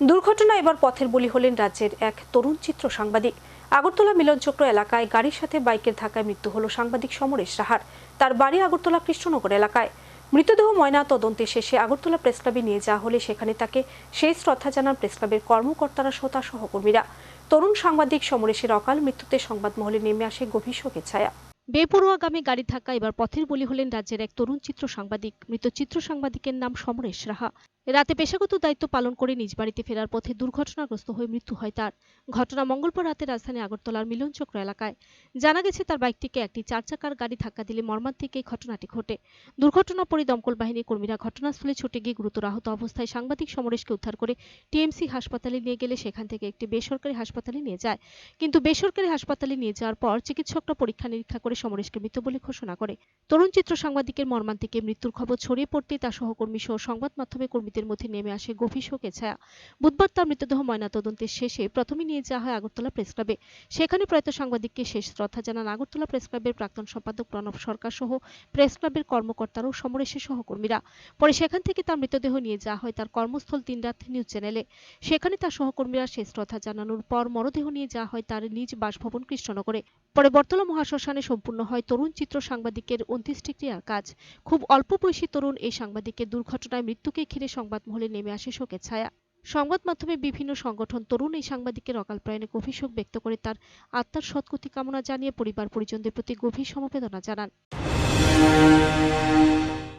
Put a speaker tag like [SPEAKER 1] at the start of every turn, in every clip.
[SPEAKER 1] দুর্ঘটনা এবার পথের বলি হলেন রাজ্যের এক তরুণ চিত্র সাংবাদিক। আগরতলা মিলনচক্র এলাকায় গাড়ির সাথে বাইকের ধাক্কায় মৃত্যু হলো সাংবাদিক সমরেশ রাহার তার বাড়ি আগরতলা কৃষ্ণনগর এলাকায়। মৃতদেহ ময়না তদন্তে শেষে আগরতলা প্রেস ক্লাবে নিয়ে যাওয়া হলে সেখানে তাকে শেষ শ্রদ্ধা জানান প্রেস ক্লাবের কর্মকর্তারা তার সহকর্মীরা। তরুণ সাংবাদিক সমরেশের অকাল মৃত্যুতে সংবাদ মহলে নেমে আসে গভীর শোকের ছায়া। বেপরোয়াগামী গাড়ি ধাক্কা এবার পথের বলি হলেন রাজ্যের এক তরুণ চিত্র সাংবাদিক। মৃত চিত্র সাংবাদিকের নাম সমরেশ রাহা রাতে পেশাগত দায়িত্ব পালন করে নিজ বাড়িতে ফেরার পথে দুর্ঘটনাগ্রস্ত হয়ে মৃত্যু হয় তার। ঘটনা মঙ্গলবার রাতে রাজধানী আগরতলার মিলনচক্র এলাকায়। জানা গেছে, তার বাইকটিকে একটি চার চাকার গাড়ি ধাক্কা দিলে মর্মান্তিক এই ঘটনাটি ঘটে। দুর্ঘটনা পরে দমকল বাহিনীর কর্মীরা ঘটনাস্থলে ছুটে গিয়ে গুরুতর আহত অবস্থায় সাংবাদিক সমরেশকে উদ্ধার করে টিএমসি হাসপাতালে নিয়ে গেলে সেখান থেকে একটি বেসরকারি হাসপাতালে নিয়ে যায়। কিন্তু বেসরকারি হাসপাতালে নিয়ে যাওয়ার পর চিকিৎসকরা পরীক্ষা নিরীক্ষা করে সমরেশকে মৃত বলে ঘোষণা করে। তরুণ চিত্র সাংবাদিকের মর্মান্তিকে মৃত্যুর খবর ছড়িয়ে পড়তে তার সহকর্মী সহ সংবাদ মাধ্যমে কর্মীদের মধ্যে নেমে আসে গভীর শোকের ছায়া। বুধবার তার মৃতদেহ ময়নাতদন্তের শেষে প্রথমে নিয়ে যাওয়া হয় আগরতলা প্রেস ক্লাবে। সেখানে প্রয়াত সাংবাদিককে শেষ শ্রদ্ধা জানান আগরতলা প্রেস ক্লাবের প্রাক্তন সম্পাদক প্রণব সরকার সহ প্রেস ক্লাবের কর্মকর্তারা ও সমরেশের সহকর্মীরা। পরে সেখান থেকে তার মৃতদেহ নিয়ে যাওয়া হয় তার কর্মস্থল দিনরাত নিউজ চ্যানেলে। সেখানে তার সহকর্মীরা শেষ শ্রদ্ধা জানানোর পর মরদেহ নিয়ে যাওয়া হয় তার নিজ বাসভবন কৃষ্ণনগরে। পরে বর্তলা মহাশ্মশানে সম্পূর্ণ হয় তরুণ চিত্র সাংবাদিকের অন্ত্যেষ্টিক্রিয়ার কাজ। খুব অল্প বয়সী তরুণ এই সাংবাদিকের দুর্ঘটনায় মৃত্যুকে ঘিরে সংবাদ মহলে নেমে আসে শোকের ছায়া। সংবাদ মাধ্যমে বিভিন্ন সংগঠন তরুণ এই সাংবাদিকের অকাল প্রয়াণে গভীর শোক ব্যক্ত করে তার আত্মার সৎগতি কামনা জানিয়ে পরিবার পরিজনদের প্রতি গভীর সমবেদনা জানান।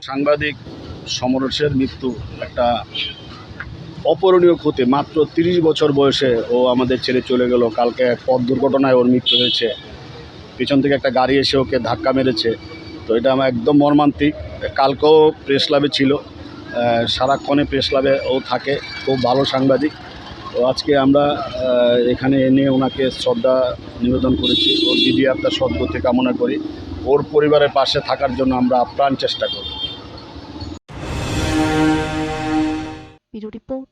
[SPEAKER 2] সাংবাদিক সমরেশের মৃত্যু একটা অপরণীয় ক্ষতি। মাত্র তিরিশ বছর বয়সে ও আমাদের ছেড়ে চলে গেল। কালকে পথ দুর্ঘটনায় ওর মৃত্যু হয়েছে। পিছন থেকে একটা গাড়ি এসে ওকে ধাক্কা মেরেছে। তো এটা আমার একদম মর্মান্তিক। কালকেও প্রেস ক্লাবে ছিল। সারাক্ষণে প্রেস ক্লাবে ও থাকে, খুব ভালো সাংবাদিক। তো আজকে আমরা এখানে এনে ওনাকে শ্রদ্ধা নিবেদন করেছি। ওর দিদি আপনার সদ্গতি কামনা করি। ওর পরিবারের পাশে থাকার জন্য আমরা আপ্রাণ চেষ্টা করি
[SPEAKER 1] রিপোর্ট